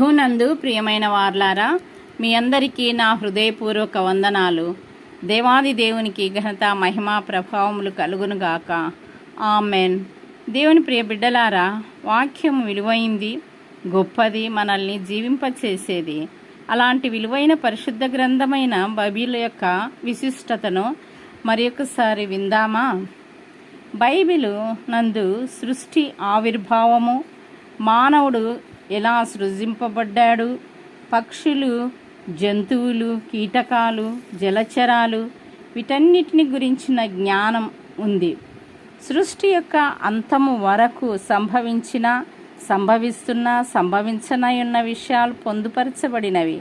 ప్రభునందు ప్రియమైన వార్లారా మీ అందరికీ నా హృదయపూర్వక వందనాలు. దేవాది దేవునికి ఘనత మహిమ ప్రభావములు కలుగునుగాక ఆమెన్. దేవుని ప్రియ బిడ్డలారా వాక్యం విలువైంది గొప్పది మనల్ని జీవింపచేసేది. అలాంటి విలువైన పరిశుద్ధ గ్రంథమైన బైబిల్ యొక్క విశిష్టతను మరొకసారి విందామా? బైబిలు నందు సృష్టి ఆవిర్భావము మానవుడు ఎలా సృజింపబడ్డాడు? పక్షులు జంతువులు కీటకాలు జలచరాలు వీటన్నిటిని గురించిన జ్ఞానం ఉంది. సృష్టి యొక్క అంతము వరకు సంభవించిన సంభవిస్తున్న సంభవించనయున్న విషయాలు పొందుపరచబడినవి.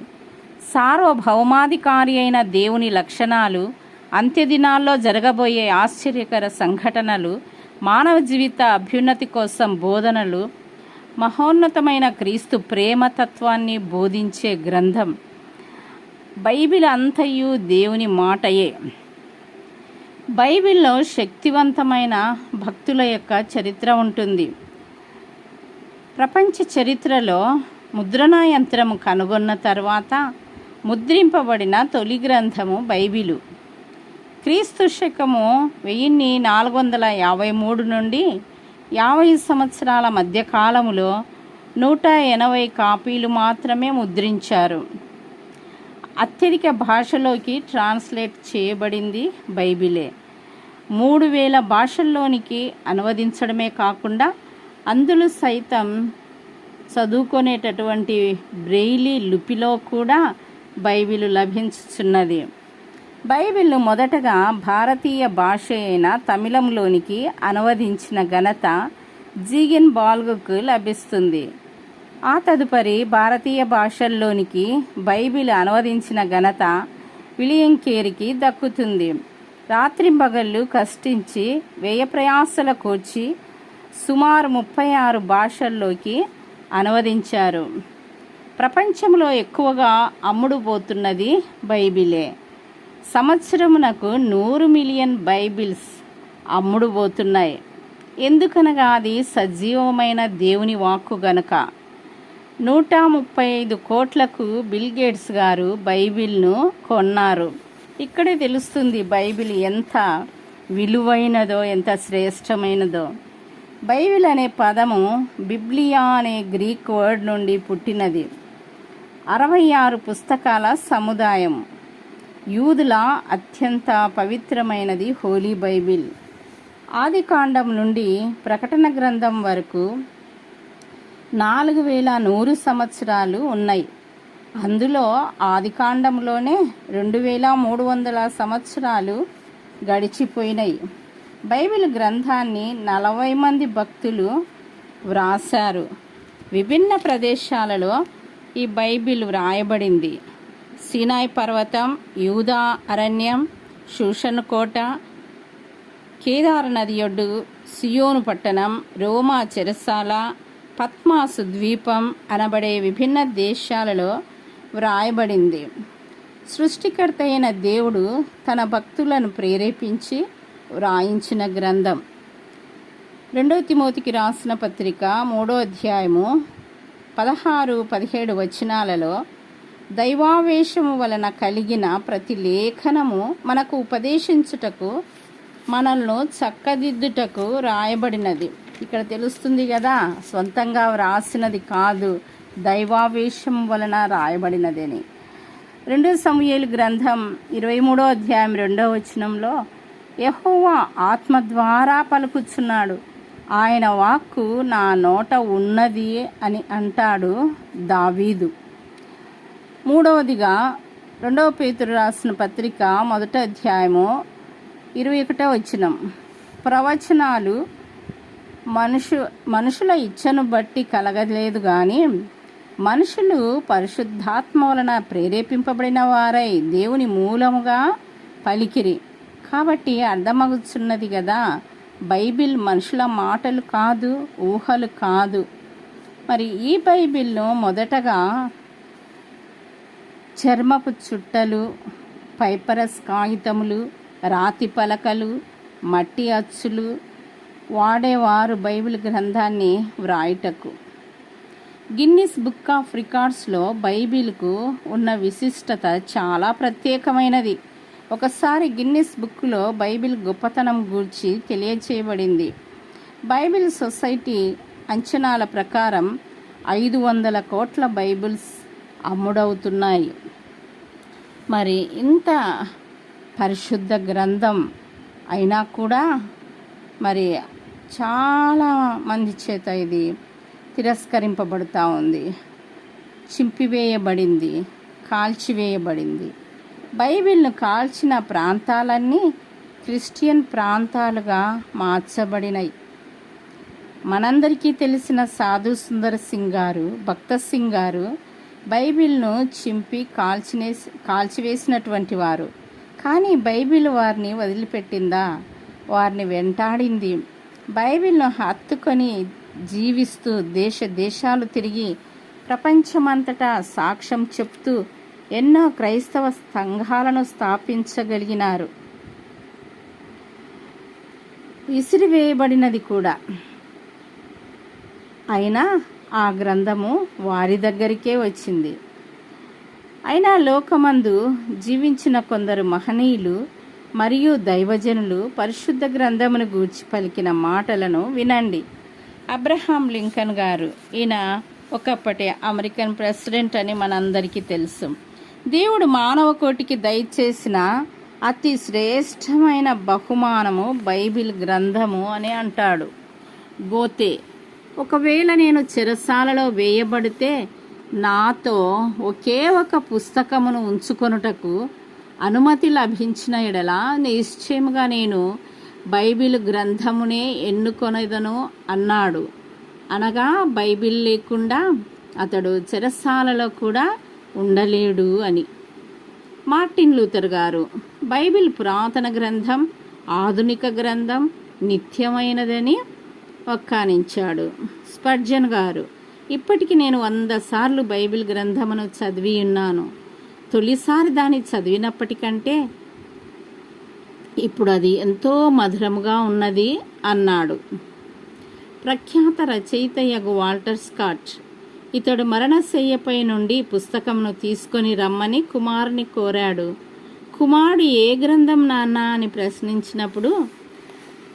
సార్వభౌమాధికారి అయిన దేవుని లక్షణాలు అంత్యదినాల్లో జరగబోయే ఆశ్చర్యకర సంఘటనలు మానవ జీవిత అభ్యున్నతి కోసం బోధనలు మహోన్నతమైన క్రీస్తు ప్రేమతత్వాన్ని బోధించే గ్రంథం. బైబిల్ అంతయు దేవుని మాటయే. బైబిల్లో శక్తివంతమైన భక్తుల యొక్క చరిత్ర ఉంటుంది. ప్రపంచ చరిత్రలో ముద్రణా యంత్రము కనుగొన్న తర్వాత ముద్రింపబడిన తొలి గ్రంథము బైబిలు. క్రీస్తు శకము వెయ్యిన్ని నాలుగు వందల యాభై మూడు నుండి యాభై సంవత్సరాల మధ్య కాలములో నూట ఎనభై కాపీలు మాత్రమే ముద్రించారు. అత్యధిక భాషలోకి ట్రాన్స్లేట్ చేయబడింది బైబిలే. మూడు వేల భాషల్లోనికి అనువదించడమే కాకుండా అందులో సైతం చదువుకునేటటువంటి బ్రెయిలీ లిపిలో కూడా బైబిల్ లభించుచున్నది. బైబిల్ మొదటగా భారతీయ భాష అయిన తమిళంలోనికి అనువదించిన ఘనత జీగిన్ బాల్గుకు లభిస్తుంది. ఆ తదుపరి భారతీయ భాషల్లోనికి బైబిల్ అనువదించిన ఘనత విలియం కేరికి దక్కుతుంది రాత్రింబగళ్ళు కష్టించి వ్యయ ప్రయాసల కూర్చి సుమారు ముప్పై ఆరు భాషల్లోకి అనువదించారు. ప్రపంచంలో ఎక్కువగా అమ్ముడుపోతున్నది బైబిలే. సంవత్సరమునకు నూరు మిలియన్ బైబిల్స్ అమ్ముడుపోతున్నాయి ఎందుకనగా అది సజీవమైన దేవుని వాక్కు గనుక. నూట ముప్పై ఐదు కోట్లకు బిల్ గేట్స్ గారు బైబిల్ను కొన్నారు. ఇక్కడే తెలుస్తుంది బైబిల్ ఎంత విలువైనదో ఎంత శ్రేష్టమైనదో. బైబిల్ అనే పదము బిబ్లియా అనే గ్రీక్ వర్డ్ నుండి పుట్టినది. అరవై ఆరు పుస్తకాల సముదాయం. యూదుల అత్యంత పవిత్రమైనది హోలీ బైబిల్. ఆది కాండం నుండి ప్రకటన గ్రంథం వరకు నాలుగు వేల నూరు సంవత్సరాలు ఉన్నాయి. అందులో ఆది కాండంలోనే రెండు వేల మూడు వందల సంవత్సరాలు గడిచిపోయినాయి. బైబిల్ గ్రంథాన్ని నలభై మంది భక్తులు వ్రాసారు విభిన్న ప్రదేశాలలో ఈ బైబిల్ వ్రాయబడింది. సినాయ్ పర్వతం యూదా అరణ్యం షూషన్ కోట కేదార్ నది ఒడ్డు సియోను పట్టణం రోమా చెరసాల పద్మాసు ద్వీపం అనబడే విభిన్న దేశాలలో వ్రాయబడింది. సృష్టికర్త అయిన దేవుడు తన భక్తులను ప్రేరేపించి వ్రాయించిన గ్రంథం. రెండో తిమోతికి రాసిన పత్రిక మూడో అధ్యాయము పదహారు పదిహేడు వచనాలలో దైవావేశము వలన కలిగిన ప్రతి లేఖనము మనకు ఉపదేశించుటకు మనల్ని చక్కదిద్దుటకు రాయబడినది. ఇక్కడ తెలుస్తుంది కదా సొంతంగా వ్రాసినది కాదు దైవావేశం వలన రాయబడినదని. రెండు సమూహేలు గ్రంథం ఇరవై మూడో అధ్యాయం రెండో వచనంలో యహోవా ఆత్మ ద్వారా పలుకుచున్నాడు. ఆయన వాక్కు నా నోట ఉన్నది అని అంటాడు దావీదు. మూడవదిగా రెండవ పేతురు రాసిన పత్రిక మొదట అధ్యాయము ఇరవై ఒకటో వచనం. ప్రవచనాలు మనుషు మనుషుల ఇచ్చను బట్టి కలగలేదు కానీ మనుషులు పరిశుద్ధాత్మ వలన ప్రేరేపింపబడిన వారై దేవుని మూలముగా పలికిరి. కాబట్టి అర్థమగుచున్నది కదా బైబిల్ మనుషుల మాటలు కాదు ఊహలు కాదు. మరి ఈ బైబిల్ను మొదటగా చర్మపు చుట్టలు పైపరస్ కాగితములు రాతి పలకలు మట్టి అచ్చులు వాడేవారు బైబిల్ గ్రంథాన్ని వ్రాయుటకు. గిన్నిస్ బుక్ ఆఫ్ రికార్డ్స్లో బైబిల్కు ఉన్న విశిష్టత చాలా ప్రత్యేకమైనది. ఒకసారి గిన్నిస్ బుక్లో బైబిల్ గొప్పతనం గూర్చి తెలియచేయబడింది. బైబిల్ సొసైటీ అంచనాల ప్రకారం ఐదు వందల కోట్ల బైబిల్స్ అమ్ముడవుతున్నాయి. మరి ఇంత పరిశుద్ధ గ్రంథం అయినా కూడా మరి చాలా మంది చేత ఇది తిరస్కరింపబడుతూ ఉంది. చింపివేయబడింది కాల్చివేయబడింది. బైబిల్ను కాల్చిన ప్రాంతాలన్నీ క్రిస్టియన్ ప్రాంతాలుగా మార్చబడినాయి మనందరికీ తెలిసిన సాధు సుందర్ సింగ్ గారు భక్త సింగ్ గారు బైబిల్ను చింపి కాల్చినే కాల్చివేసినటువంటి వారు. కానీ బైబిల్ వారిని వదిలిపెట్టిందా? వారిని వెంటాడింది. బైబిల్ను హత్తుకొని జీవిస్తూ దేశ దేశాలు తిరిగి ప్రపంచమంతటా సాక్ష్యం చెప్తూ ఎన్నో క్రైస్తవ సంఘాలను స్థాపించగలిగినారు. విసిరివేయబడినది కూడా. అయినా ఆ గ్రంథము వారి దగ్గరికే వచ్చింది. అయినా లోకమందు జీవించిన కొందరు మహనీయులు మరియు దైవజనులు పరిశుద్ధ గ్రంథమును గూర్చి పలికిన మాటలను వినండి. అబ్రహాం లింకన్ గారు ఈయన ఒకప్పటి అమెరికన్ ప్రెసిడెంట్ అని మనందరికీ తెలుసు. దేవుడు మానవ కోటికి దయచేసిన అతి శ్రేష్టమైన బహుమానము బైబిల్ గ్రంథము అని అంటాడు. గోతే ఒకవేళ నేను చెరసాలలో వేయబడితే నాతో ఒకే ఒక పుస్తకమును ఉంచుకొనుటకు అనుమతి లభించిన ఎడల నిశ్చయముగా నేను బైబిల్ గ్రంథమునే ఎన్నుకొనదను అన్నాడు. అనగా బైబిల్ లేకుండా అతడు చెరసాలలో కూడా ఉండలేడు అని. మార్టిన్ లూథర్ గారు బైబిల్ పురాతన గ్రంథం ఆధునిక గ్రంథం నిత్యమైనదని వక్కానించాడు స్పర్జన్ గారు ఇప్పటికి నేను వంద సార్లు బైబిల్ గ్రంథమును చదివి ఉన్నాను తొలిసారి దాన్ని చదివినప్పటికంటే ఇప్పుడు అది ఎంతో మధురముగా ఉన్నది అన్నాడు. ప్రఖ్యాత రచయిత యగు వాల్టర్ స్కాట్ ఇతడు మరణశయ్యపై నుండి పుస్తకంను తీసుకొని రమ్మని కుమారుని కోరాడు. కుమారుడు ఏ గ్రంథం నాన్న అని ప్రశ్నించినప్పుడు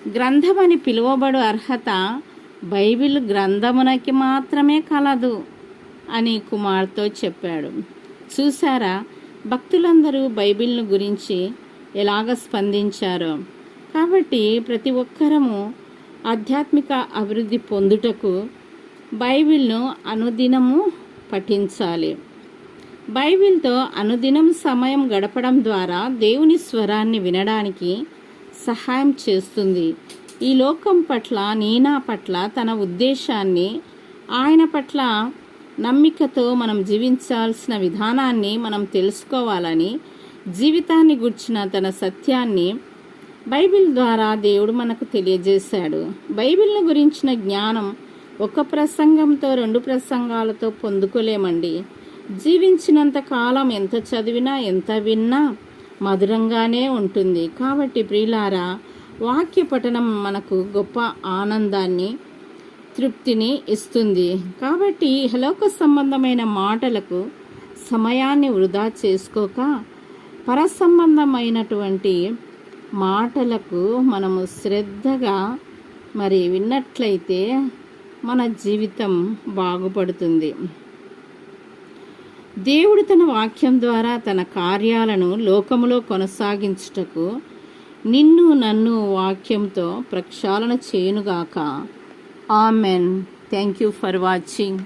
గ్రంథమని పిలువబడు అర్హత బైబిల్ గ్రంథమునకి మాత్రమే కలదు అని కుమార్తో చెప్పాడు. చూసారా భక్తులందరూ బైబిల్ను గురించి ఎలాగ స్పందించారో? కాబట్టి ప్రతి ఒక్కరము ఆధ్యాత్మిక అభివృద్ధి పొందుటకు బైబిల్ను అనుదినము పఠించాలి. బైబిల్తో అనుదినం సమయం గడపడం ద్వారా దేవుని స్వరాన్ని వినడానికి సహాయం చేస్తుంది. ఈ లోకం పట్ల నీనా పట్ల తన ఉద్దేశాన్ని ఆయన పట్ల నమ్మికతో మనం జీవించాల్సిన విధానాన్ని మనం తెలుసుకోవాలని జీవితాన్ని గుర్చిన తన సత్యాన్ని బైబిల్ ద్వారా దేవుడు మనకు తెలియజేశాడు. బైబిల్ను గురించిన జ్ఞానం ఒక ప్రసంగంతో రెండు ప్రసంగాలతో పొందుకోలేమండి. జీవించినంత కాలం ఎంత చదివినా ఎంత విన్నా మధురంగానే ఉంటుంది. కాబట్టి ప్రియులారా వాక్య పఠనం మనకు గొప్ప ఆనందాన్ని తృప్తిని ఇస్తుంది. కాబట్టి హలోక సంబంధమైన మాటలకు సమయాన్ని వృధా చేసుకోక పరసంబంధమైనటువంటి మాటలకు మనము శ్రద్ధగా మరి విన్నట్లయితే మన జీవితం బాగుపడుతుంది. దేవుడు తన వాక్యం ద్వారా తన కార్యాలను లోకములో కొనసాగించుటకు నిన్ను నన్ను వాక్యంతో ప్రక్షాళన చేయునుగాక. Amen. Thank you for watching